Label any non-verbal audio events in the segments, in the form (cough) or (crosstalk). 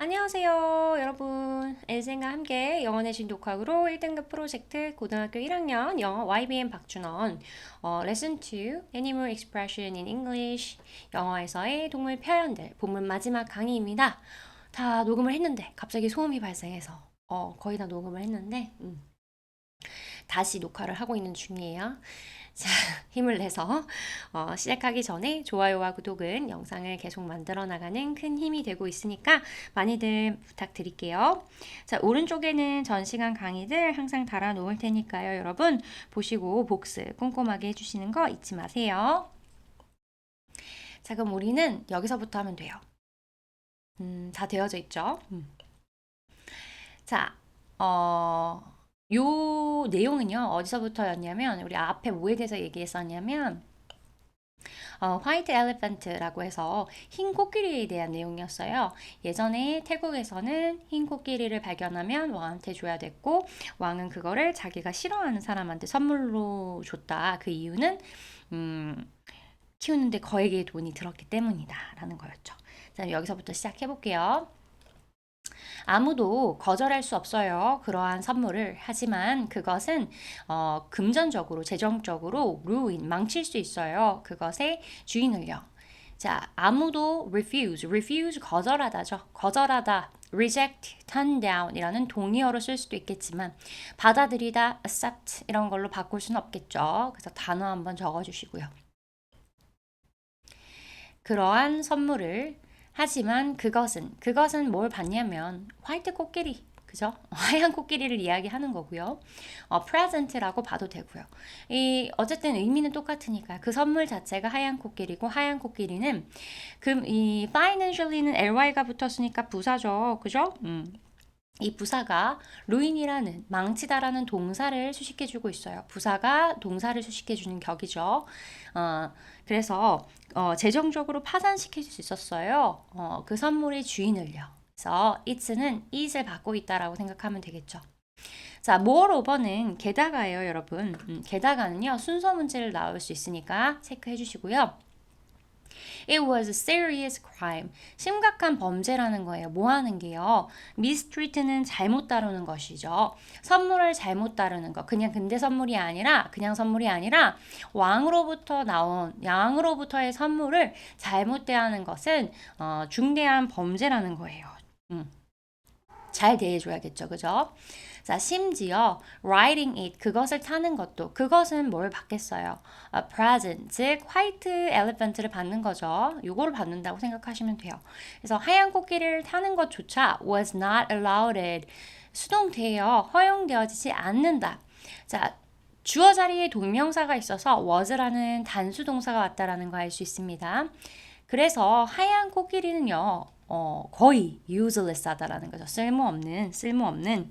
안녕하세요, 여러분. 엘생과 함께 영어 내신 독학으로 1등급 프로젝트 고등학교 1학년 영어 YBM 박준원 어, 레슨 2 Animal Expression in English 영어에서의 동물 표현들 본문 마지막 강의입니다. 다 녹음을 했는데 갑자기 소음이 발생해서 어, 거의 다 녹음을 했는데 음. 다시 녹화를 하고 있는 중이에요. 자, (laughs) 힘을 내서 어, 시작하기 전에 좋아요와 구독은 영상을 계속 만들어 나가는 큰 힘이 되고 있으니까 많이들 부탁드릴게요. 자, 오른쪽에는 전 시간 강의들 항상 달아 놓을 테니까요. 여러분 보시고 복습 꼼꼼하게 해주시는 거 잊지 마세요. 자, 그럼 우리는 여기서부터 하면 돼요. 음, 다 되어져 있죠? 음. 자, 어, 요 내용은요, 어디서부터였냐면, 우리 앞에 뭐에 대해서 얘기했었냐면, 어, 화이트 엘리펀트라고 해서 흰 코끼리에 대한 내용이었어요. 예전에 태국에서는 흰 코끼리를 발견하면 왕한테 줘야 됐고, 왕은 그거를 자기가 싫어하는 사람한테 선물로 줬다. 그 이유는, 음, 키우는데 거액의 돈이 들었기 때문이다. 라는 거였죠. 자, 여기서부터 시작해 볼게요. 아무도 거절할 수 없어요. 그러한 선물을. 하지만 그것은 어, 금전적으로, 재정적으로 ruin, 망칠 수 있어요. 그것의 주인을요. 자, 아무도 refuse, refuse 거절하다죠. 거절하다, reject, turn down 이라는 동의어로 쓸 수도 있겠지만 받아들이다, accept 이런 걸로 바꿀 수는 없겠죠. 그래서 단어 한번 적어주시고요. 그러한 선물을 하지만 그것은 그것은 뭘 받냐면 화이트 코끼리 그죠? (laughs) 하얀 코끼리를 이야기하는 거고요. 어, present라고 봐도 되고요. 이 어쨌든 의미는 똑같으니까 그 선물 자체가 하얀 코끼리고 하얀 코끼리는 그 이 financially는 ly가 붙었으니까 부사죠. 그죠? 음. 이 부사가 ruin이라는 망치다라는 동사를 수식해 주고 있어요. 부사가 동사를 수식해 주는 격이죠. 어, 그래서 어, 재정적으로 파산시킬 수 있었어요. 어, 그 선물의 주인을요. 그래서 it's는 it을 받고 있다라고 생각하면 되겠죠. 자, moreover는 게다가예요, 여러분. 음, 게다가는요, 순서 문제를 나올 수 있으니까 체크해 주시고요. It was a serious crime. 심각한 범죄라는 거예요. 뭐 하는 게요? mistreat는 잘못 다루는 것이죠. 선물을 잘못 다루는 거. 그냥 근대 선물이 아니라 그냥 선물이 아니라 왕으로부터 나온 양으로부터의 선물을 잘못 대하는 것은 어, 중대한 범죄라는 거예요. 음. 잘 대해줘야겠죠, 그죠? 자, 심지어 riding it 그것을 타는 것도 그것은 뭘 받겠어요? A present 즉 화이트 엘리펀트를 받는 거죠. 요거를 받는다고 생각하시면 돼요. 그래서 하얀 코끼리를 타는 것조차 was not allowed 수동태예요. 허용되어지지 않는다. 자, 주어 자리에 동명사가 있어서 was라는 단수 동사가 왔다라는 거 알 수 있습니다. 그래서 하얀 코끼리는요, 어, 거의 useless하다라는 거죠. 쓸모없는, 쓸모없는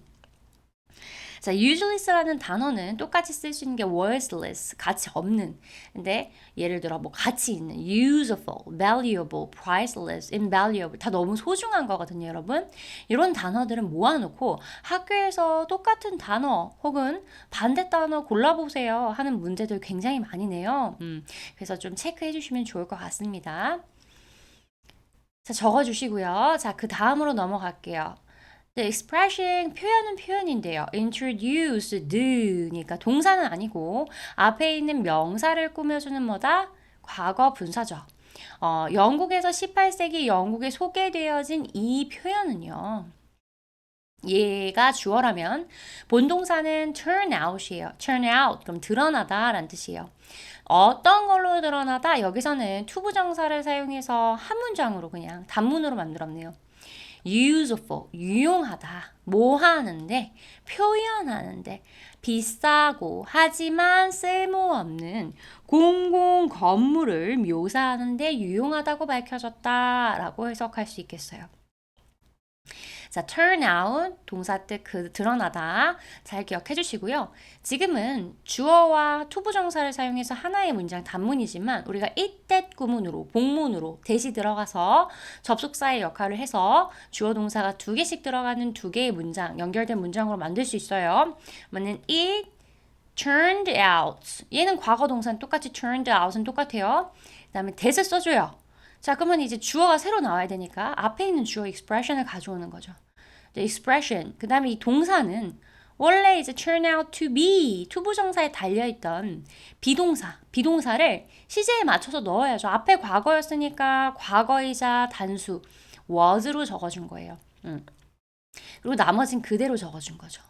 자, useless라는 단어는 똑같이 쓸 수 있는 게 worthless, 가치 없는. 근데 예를 들어 뭐 가치 있는, useful, valuable, priceless, invaluable 다 너무 소중한 거거든요, 여러분. 이런 단어들은 모아놓고 학교에서 똑같은 단어 혹은 반대 단어 골라보세요 하는 문제들 굉장히 많이 내요. 음, 그래서 좀 체크해 주시면 좋을 것 같습니다. 자, 적어주시고요. 자, 그 다음으로 넘어갈게요. The expression 표현은 표현인데요. introduce, do니까 동사는 아니고 앞에 있는 명사를 꾸며주는 뭐다? 과거 분사죠. 어, 영국에서 18세기 영국에 소개되어진 이 표현은요. 얘가 주어라면 본동사는 turn out이에요. turn out 그럼 드러나다 라는 뜻이에요. 어떤 걸로 드러나다 여기서는 투부정사를 사용해서 한 문장으로 그냥 단문으로 만들었네요. useful, 유용하다. 뭐 하는데? 표현하는데. 비싸고 하지만 쓸모없는 공공 건물을 묘사하는데 유용하다고 밝혀졌다라고 해석할 수 있겠어요. 자, turn out 동사 뜻 그 드러나다 잘 기억해 주시고요. 지금은 주어와 투부 정사를 사용해서 하나의 문장 단문이지만 우리가 it that 구문으로 복문으로 대시 들어가서 접속사의 역할을 해서 주어 동사가 두 개씩 들어가는 두 개의 문장 연결된 문장으로 만들 수 있어요. 그러면 it turned out 얘는 과거 동사는 똑같이 turned out은 똑같아요. 그다음에 that을 써줘요. 자, 그러면 이제 주어가 새로 나와야 되니까 앞에 있는 주어 expression을 가져오는 거죠. Expression. 그 다음에 이 동사는 원래 이제 turn out to be 투부정사에 달려있던 비동사, 비동사를 시제에 맞춰서 넣어야죠. 앞에 과거였으니까 과거이자 단수 was로 적어준 거예요. 음. 그리고 나머진 그대로 적어준 거죠.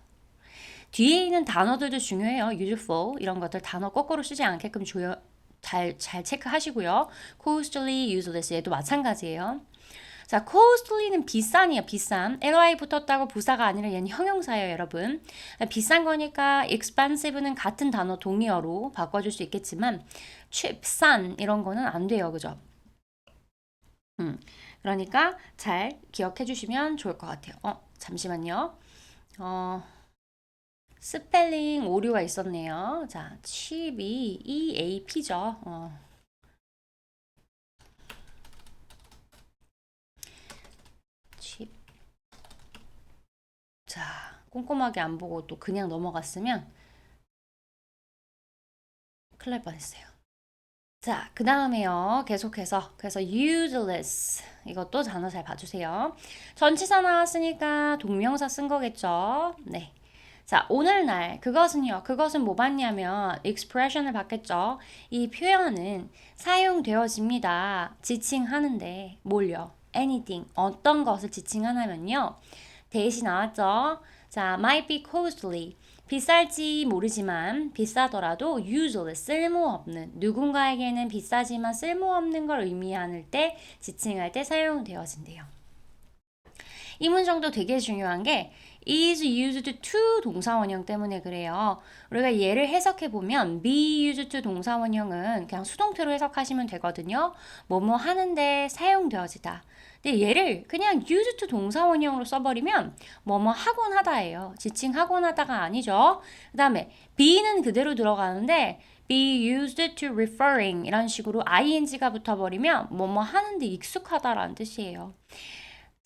뒤에 있는 단어들도 중요해요. useful 이런 것들 단어 거꾸로 쓰지 않게끔 조여, 잘, 잘 체크하시고요. costly, useless 얘도 마찬가지예요. 자, costly는 비싼이에요. 비싼. ly 붙었다고 부사가 아니라 얘는 형용사예요, 여러분. 비싼 거니까 expensive는 같은 단어 동의어로 바꿔줄 수 있겠지만 cheap, 싼 이런 거는 안 돼요. 그죠? 음. 그러니까 잘 기억해 주시면 좋을 것 같아요. 어, 잠시만요. 어, 스펠링 오류가 있었네요. 자, cheap이 EAP죠. 어. cheap. 자, 꼼꼼하게 안 보고 또 그냥 넘어갔으면 큰일 날 뻔했어요. 자, 그 다음에요. 계속해서. 그래서 useless. 이것도 단어 잘 봐주세요. 전치사 나왔으니까 동명사 쓴 거겠죠? 네. 자, 오늘날 그것은요. 그것은 뭐 받냐면 expression을 받겠죠. 이 표현은 사용되어집니다. 지칭하는데 뭘요? anything. 어떤 것을 지칭하냐면요. 대시 나왔죠. 자, might be costly. 비쌀지 모르지만 비싸더라도 usually 쓸모없는 누군가에게는 비싸지만 쓸모없는 걸 의미하는 때 지칭할 때 사용되어진대요. 이 문장도 되게 중요한 게 is used to 동사원형 때문에 그래요. 우리가 얘를 해석해 보면 be used to 동사원형은 그냥 수동태로 해석하시면 되거든요. 뭐뭐 하는데 사용되어지다. 근데 얘를 그냥 used to 동사원형으로 써버리면 뭐뭐 하곤 하다예요. 지칭 하곤 하다가 아니죠. 그 다음에 be는 그대로 들어가는데 be used to referring 이런 식으로 ing가 붙어버리면 뭐뭐 하는데 익숙하다라는 뜻이에요.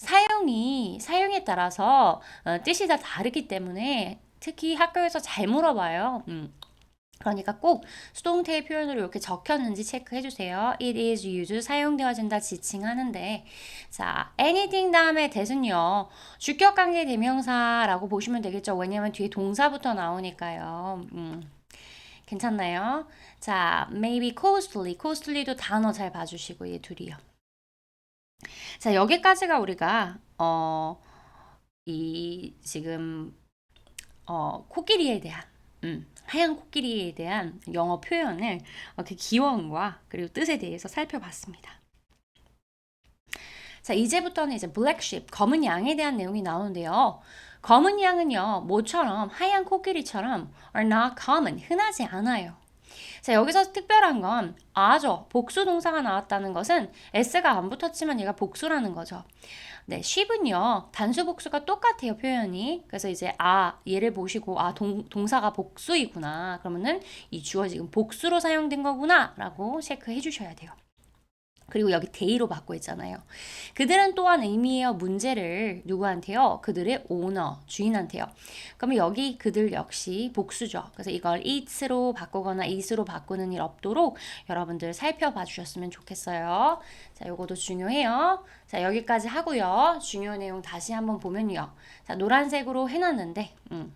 사용이 사용에 따라서 어, 뜻이 다 다르기 때문에 특히 학교에서 잘 물어봐요. 음. 그러니까 꼭 수동태의 표현으로 이렇게 적혔는지 체크해 주세요. It is used 사용되어진다 지칭하는데 자 anything 다음에 대은요 주격 관계 대명사라고 보시면 되겠죠. 왜냐하면 뒤에 동사부터 나오니까요. 음. 괜찮나요? 자 maybe costly costly도 단어 잘 봐주시고 얘 둘이요. 자 여기까지가 우리가 어 이 지금 어 코끼리에 대한 음, 하얀 코끼리에 대한 영어 표현을 그 기원과 그리고 뜻에 대해서 살펴봤습니다. 자, 이제부터는 이제 black 검은 양에 대한 내용이 나오는데요. 검은 양은요, 모처럼 하얀 코끼리처럼 are not common, 흔하지 않아요. 자, 여기서 특별한 건 아죠. 복수 동사가 나왔다는 것은 s가 안 붙었지만 얘가 복수라는 거죠. 네, sheep은요. 단수 복수가 똑같아요, 표현이. 그래서 이제 아, 얘를 보시고 아, 동, 동사가 복수이구나. 그러면은 이 주어 지금 복수로 사용된 거구나라고 체크해 주셔야 돼요. 그리고 여기 데이로 받고 있잖아요. 그들은 또한 의미의 문제를 누구한테요? 그들의 오너, 주인한테요. 그러면 여기 그들 역시 복수죠. 그래서 이걸 it로 바꾸거나 it으로 바꾸는 일 없도록 여러분들 살펴봐 주셨으면 좋겠어요. 자, 요것도 중요해요. 자, 여기까지 하고요. 중요 내용 다시 한번 보면요. 자, 노란색으로 해놨는데, 음.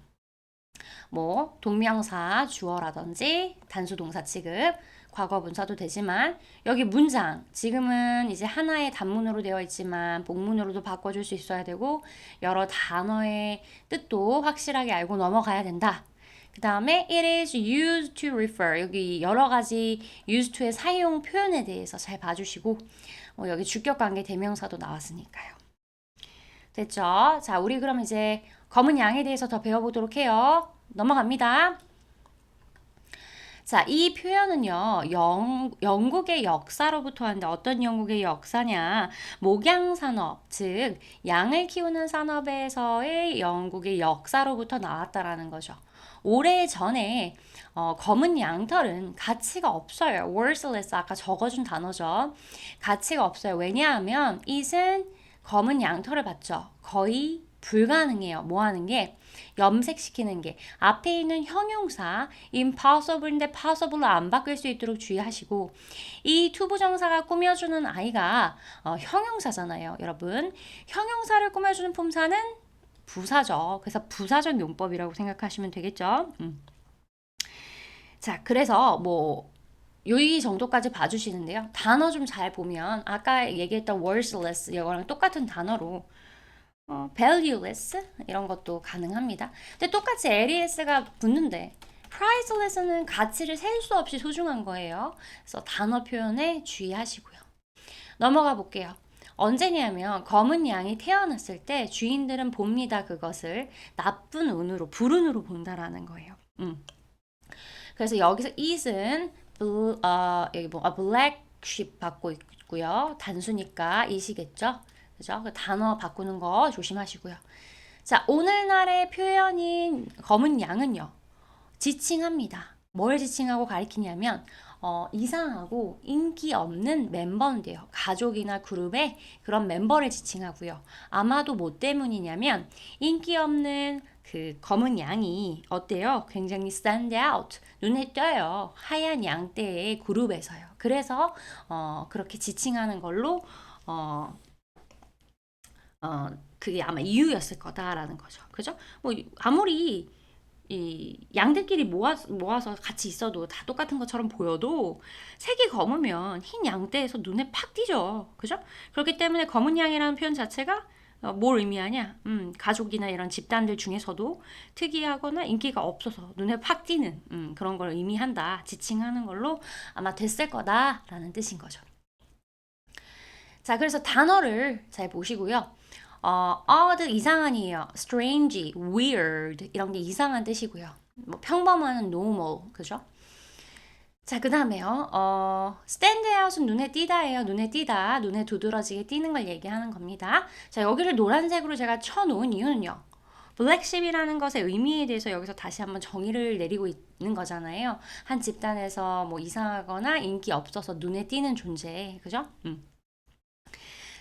뭐, 동명사, 주어라든지, 단수 동사 취급, 과거 분사도 되지만 여기 문장 지금은 이제 하나의 단문으로 되어 있지만 복문으로도 바꿔줄 수 있어야 되고 여러 단어의 뜻도 확실하게 알고 넘어가야 된다. 그 다음에 it is used to refer 여기 여러 가지 used to의 사용 표현에 대해서 잘 봐주시고 어, 여기 주격 관계 대명사도 나왔으니까요. 됐죠? 자, 우리 그럼 이제 검은 양에 대해서 더 배워보도록 해요. 넘어갑니다. 자, 이 표현은요, 영, 영국의 역사로부터 하는데 어떤 영국의 역사냐? 목양산업, 즉, 양을 키우는 산업에서의 영국의 역사로부터 나왔다라는 거죠. 오래 전에 어, 검은 양털은 가치가 없어요. worthless 아까 적어준 단어죠. 가치가 없어요. 왜냐하면 it은 검은 양털을 받죠. 거의 불가능해요. 뭐 하는 게 염색시키는 게 앞에 있는 형용사 impossible인데 possible로 안 바뀔 수 있도록 주의하시고 이 투부정사가 꾸며주는 아이가 어, 형용사잖아요, 여러분. 형용사를 꾸며주는 품사는 부사죠. 그래서 부사적 용법이라고 생각하시면 되겠죠. 음. 자, 그래서 뭐 여기 정도까지 봐주시는데요. 단어 좀 잘 보면 아까 얘기했던 worthless 이거랑 똑같은 단어로 어, valueless 이런 것도 가능합니다. 근데 똑같이 les가 붙는데 priceless는 가치를 셀 수 없이 소중한 거예요. 그래서 단어 표현에 주의하시고요. 넘어가 볼게요. 언제냐면 검은 양이 태어났을 때 주인들은 봅니다 그것을 나쁜 운으로 불운으로 본다라는 거예요. 음. 그래서 여기서 blue, 어, 여기 뭐 a black sheep 받고 있고요. 단수니까 it이겠죠. 그죠? 그 단어 바꾸는 거 조심하시고요. 자, 오늘날의 표현인 검은 양은요. 지칭합니다. 뭘 지칭하고 가리키냐면 어, 이상하고 인기 없는 멤버인데요. 가족이나 그룹의 그런 멤버를 지칭하고요. 아마도 뭐 때문이냐면 인기 없는 그 검은 양이 어때요? 굉장히 stand out, 눈에 띄어요. 하얀 양떼의 그룹에서요. 그래서 어, 그렇게 지칭하는 걸로 어, 어, 그게 아마 이유였을 거다라는 거죠. 그죠? 뭐 아무리 이 양들끼리 모아, 모아서 같이 있어도 다 똑같은 것처럼 보여도 색이 검으면 흰 양떼에서 눈에 팍 띄죠. 그죠? 그렇기 때문에 검은 양이라는 표현 자체가 어, 뭘 의미하냐? 음, 가족이나 이런 집단들 중에서도 특이하거나 인기가 없어서 눈에 팍 띄는 음, 그런 걸 의미한다. 지칭하는 걸로 아마 됐을 거다라는 뜻인 거죠. 자, 그래서 단어를 잘 보시고요. 어, odd 이상한이에요. strange, weird 이런 게 이상한 뜻이고요. 뭐 평범한 normal 그죠? 자, 그 다음에요. 어, stand out은 눈에 띄다예요. 눈에 띄다. 눈에 두드러지게 띄는 걸 얘기하는 겁니다. 자, 여기를 노란색으로 제가 쳐놓은 이유는요. 블랙십이라는 것의 의미에 대해서 여기서 다시 한번 정의를 내리고 있는 거잖아요. 한 집단에서 뭐 이상하거나 인기 없어서 눈에 띄는 존재. 그죠? 음.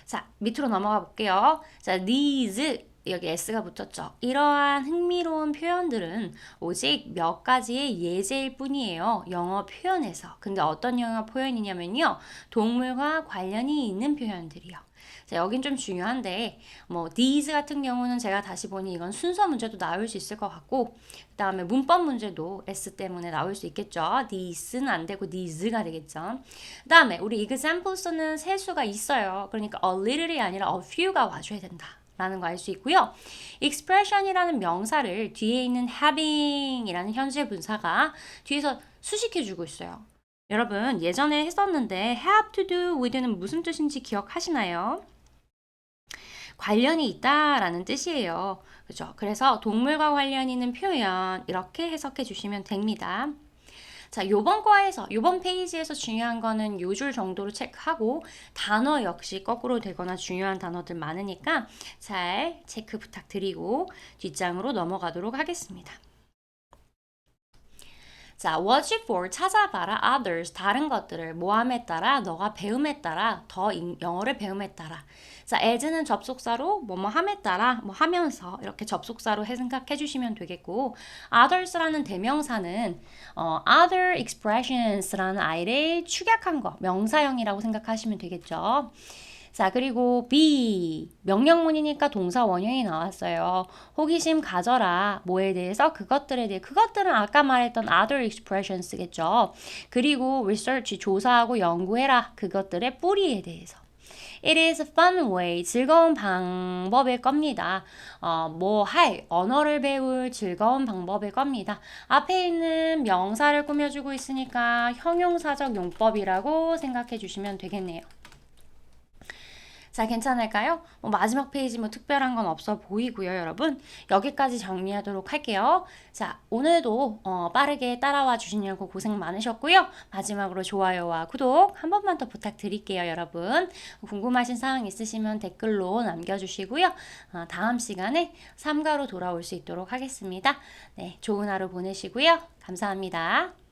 자, 밑으로 넘어가 볼게요. 자, these 여기 s가 붙었죠. 이러한 흥미로운 표현들은 오직 몇 가지의 예제일 뿐이에요. 영어 표현에서. 근데 어떤 영어 표현이냐면요. 동물과 관련이 있는 표현들이요. 자, 여긴 좀 중요한데, 뭐, these 같은 경우는 제가 다시 보니 이건 순서 문제도 나올 수 있을 것 같고, 그 다음에 문법 문제도 S 때문에 나올 수 있겠죠. these는 안 되고 these가 되겠죠. 그 다음에 우리 examples는 세수가 있어요. 그러니까 a little이 아니라 a few가 와줘야 된다. 라는 거 알 수 있고요. expression이라는 명사를 뒤에 있는 having이라는 현재 분사가 뒤에서 수식해 주고 있어요. 여러분 예전에 했었는데 have to do with는 무슨 뜻인지 기억하시나요? 관련이 있다라는 뜻이에요. 그죠? 그래서 동물과 관련 있는 표현 이렇게 해석해 주시면 됩니다. 자, 요번 과에서 요번 페이지에서 중요한 거는 요 줄 정도로 체크하고 단어 역시 거꾸로 되거나 중요한 단어들 많으니까 잘 체크 부탁드리고 뒷장으로 넘어가도록 하겠습니다. 자, watch for 찾아봐라 others 다른 것들을 모함에 따라 너가 배움에 따라 더 영어를 배움에 따라 자, as는 접속사로 뭐뭐 함에 따라 뭐 하면서 이렇게 접속사로 생각해 주시면 되겠고 others라는 대명사는 어, other expressions라는 아이를 축약한 거 명사형이라고 생각하시면 되겠죠. 자, 그리고 be. 명령문이니까 동사 원형이 나왔어요. 호기심 가져라. 뭐에 대해서? 그것들에 대해. 그것들은 아까 말했던 other expressions겠죠. 그리고 research, 조사하고 연구해라. 그것들의 뿌리에 대해서. It is a fun way. 즐거운 방법일 겁니다. 어, 뭐 할, 언어를 배울 즐거운 방법일 겁니다. 앞에 있는 명사를 꾸며주고 있으니까 형용사적 용법이라고 생각해 주시면 되겠네요. 자, 괜찮을까요? 뭐 마지막 페이지 뭐 특별한 건 없어 보이고요, 여러분. 여기까지 정리하도록 할게요. 자, 오늘도 어, 빠르게 따라와 주시냐고 고생 많으셨고요. 마지막으로 좋아요와 구독 한 번만 더 부탁드릴게요, 여러분. 궁금하신 사항 있으시면 댓글로 남겨주시고요. 어, 다음 시간에 3가로 돌아올 수 있도록 하겠습니다. 네, 좋은 하루 보내시고요. 감사합니다.